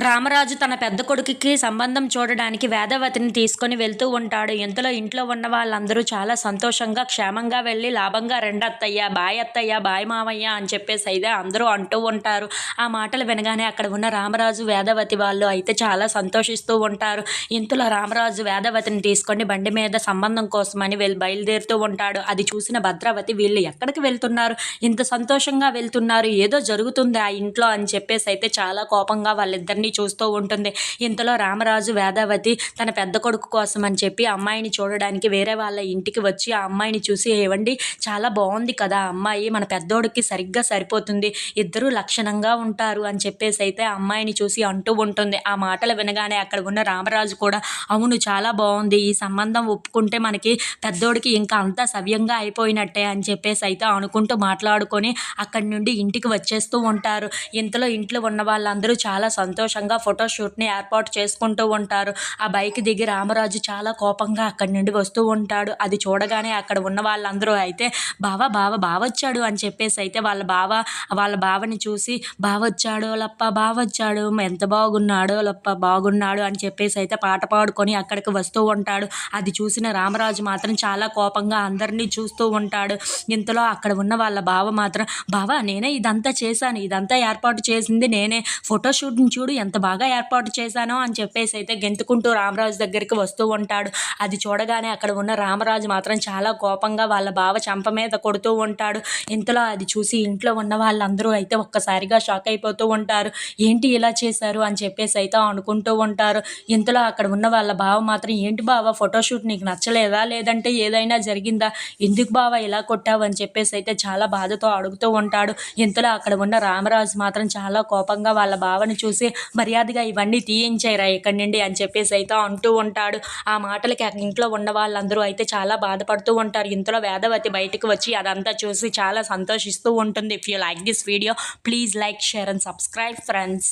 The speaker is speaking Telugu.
రామరాజు తన పెద్ద కొడుకుకి సంబంధం చూడడానికి వేదవతిని తీసుకొని వెళ్తూ ఉంటాడు. ఇంతలో ఇంట్లో ఉన్న వాళ్ళందరూ చాలా సంతోషంగా క్షేమంగా వెళ్ళి లాభంగా రెండత్తయ్య బాయ్ అత్తయ్య బాయ్ మామయ్య అని చెప్పేసి అయితే అందరూ అంటూ ఉంటారు. ఆ మాటలు వినగానే అక్కడ ఉన్న రామరాజు వేదవతి వాళ్ళు అయితే చాలా సంతోషిస్తూ ఉంటారు. ఇంతలో రామరాజు వేదవతిని తీసుకొని బండి మీద సంబంధం కోసమని వెళ్ళి బయలుదేరుతూ ఉంటాడు. అది చూసిన భద్రావతి వీళ్ళు ఎక్కడికి వెళ్తున్నారు? ఇంత సంతోషంగా వెళ్తున్నారు? ఏదో జరుగుతుంది ఆ ఇంట్లో అని చెప్పేసి అయితే చాలా కోపంగా వాళ్ళిద్దరిని చూస్తూ ఉంటుంది. ఇంతలో రామరాజు వేదావతి తన పెద్ద కొడుకు కోసం అని చెప్పి అమ్మాయిని చూడడానికి వేరే వాళ్ళ ఇంటికి వచ్చి ఆ అమ్మాయిని చూసి ఏవండి చాలా బాగుంది కదా ఆ అమ్మాయి మన పెద్దోడికి సరిగ్గా సరిపోతుంది ఇద్దరు లక్షణంగా ఉంటారు అని చెప్పేసి అయితే అమ్మాయిని చూసి అంటూ ఉంటుంది. ఆ మాటలు వినగానే అక్కడ ఉన్న రామరాజు కూడా అవును చాలా బాగుంది ఈ సంబంధం ఒప్పుకుంటే మనకి పెద్దోడికి ఇంకా అంతా సవ్యంగా అయిపోయినట్టే అని చెప్పేసి అయితే అనుకుంటూ మాట్లాడుకొని అక్కడి నుండి ఇంటికి వచ్చేస్తూ ఉంటారు. ఇంతలో ఇంట్లో ఉన్న వాళ్ళందరూ చాలా సంతోషం సంతోషంగా ఫోటోషూట్ని ఏర్పాటు చేసుకుంటూ ఉంటారు. ఆ బైక్ దిగి రామరాజు చాలా కోపంగా అక్కడి నుండి వస్తూ ఉంటాడు. అది చూడగానే అక్కడ ఉన్న వాళ్ళందరూ అయితే బావ బావ బావ వచ్చాడు అని చెప్పేసి అయితే వాళ్ళ బావ వాళ్ళ బావని చూసి బావచ్చాడు లప్ప బావ వచ్చాడు. ఎంత బాగున్నాడో లప్ప బాగున్నాడు అని చెప్పేసి అయితే పాట పాడుకొని అక్కడికి వస్తూ ఉంటాడు. అది చూసిన రామరాజు మాత్రం చాలా కోపంగా అందరినీ చూస్తూ ఉంటాడు. ఇంతలో అక్కడ ఉన్న వాళ్ళ బావ మాత్రం బావ నేనే ఇదంతా చేశాను. ఇదంతా ఏర్పాటు చేసింది నేనే. ఫోటోషూట్ని చూడు ఎంత బాగా ఏర్పాటు చేశానో అని చెప్పేసి అయితే గెంతుకుంటూ రామరాజు దగ్గరికి వస్తూ ఉంటాడు. అది చూడగానే అక్కడ ఉన్న రామరాజు మాత్రం చాలా కోపంగా వాళ్ళ బావ చంప మీద కొడుతూ ఉంటాడు. ఇంతలో అది చూసి ఇంట్లో ఉన్న వాళ్ళందరూ అయితే ఒక్కసారిగా షాక్ అయిపోతూ ఉంటారు. ఏంటి ఇలా చేశారు అని చెప్పేసి అయితే అనుకుంటూ ఉంటారు. ఇంతలో అక్కడ ఉన్న వాళ్ళ బావ మాత్రం ఏంటి బావ ఫోటోషూట్ నీకు నచ్చలేదా? లేదంటే ఏదైనా జరిగిందా? ఎందుకు బావ ఇలా కొట్టావు? అని చెప్పేసి అయితే చాలా బాధతో అడుగుతూ ఉంటాడు. ఇంతలో అక్కడ ఉన్న రామరాజు మాత్రం చాలా కోపంగా వాళ్ళ బావని చూసి మర్యాదగా ఇవన్నీ తీయించారా ఇక్కడి నుండి అని చెప్పేసి అయితే అంటూ ఉంటాడు. ఆ మాటలకి ఇంట్లో ఉన్న వాళ్ళందరూ అయితే చాలా బాధపడుతూ ఉంటారు. ఇంతలో వేదవతి బయటకు వచ్చి అదంతా చూసి చాలా సంతోషిస్తూ ఉంటుంది. If you like this video please like share and subscribe friends